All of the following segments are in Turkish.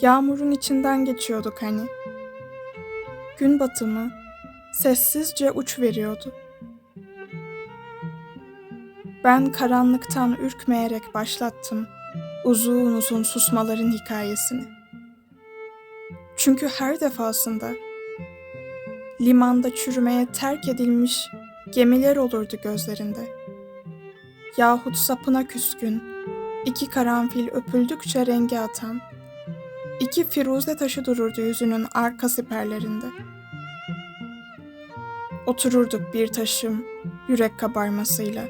Yağmurun içinden geçiyorduk hani. Gün batımı sessizce uç veriyordu. Ben karanlıktan ürkmeyerek başlattım uzun uzun susmaların hikayesini. Çünkü her defasında limanda çürümeye terk edilmiş gemiler olurdu gözlerinde. Yahut sapına küskün, iki karanfil öpüldükçe rengi atan, iki firuze taşı dururdu yüzünün arka siperlerinde. Otururduk bir taşım yürek kabarmasıyla.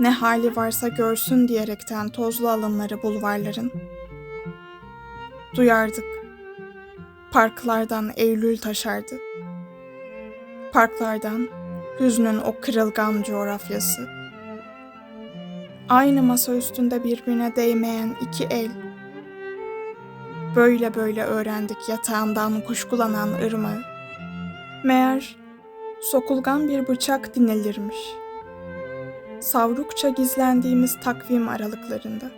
Ne hali varsa görsün diyerekten tozlu alınları bulvarların. Duyardık. Parklardan Eylül taşardı. Parklardan hüznün o kırılgan coğrafyası. Aynı masa üstünde birbirine değmeyen iki el. Böyle böyle öğrendik yatağından kuşkulanan ırmağı. Meğer sokulgan bir bıçak dinlenirmiş. Savrukça gizlendiğimiz takvim aralıklarında.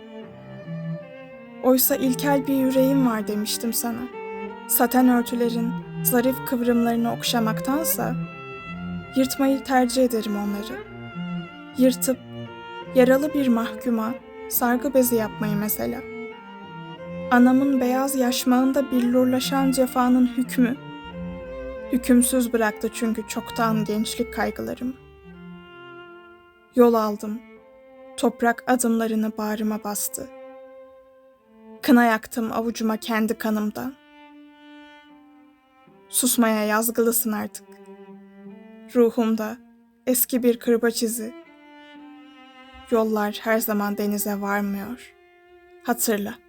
Oysa ilkel bir yüreğim var demiştim sana. Saten örtülerin zarif kıvrımlarını okşamaktansa yırtmayı tercih ederim onları. Yırtıp yaralı bir mahkuma sargı bezi yapmayı mesela. Anamın beyaz yaşmağında billurlaşan cefanın hükmü. Hükümsüz bıraktı çünkü çoktan gençlik kaygılarımı. Yol aldım. Toprak adımlarını bağrıma bastı. Kına yaktım avucuma kendi kanımdan. Susmaya yazgılısın artık. Ruhumda eski bir kırbaç izi. Yollar her zaman denize varmıyor. Hatırla.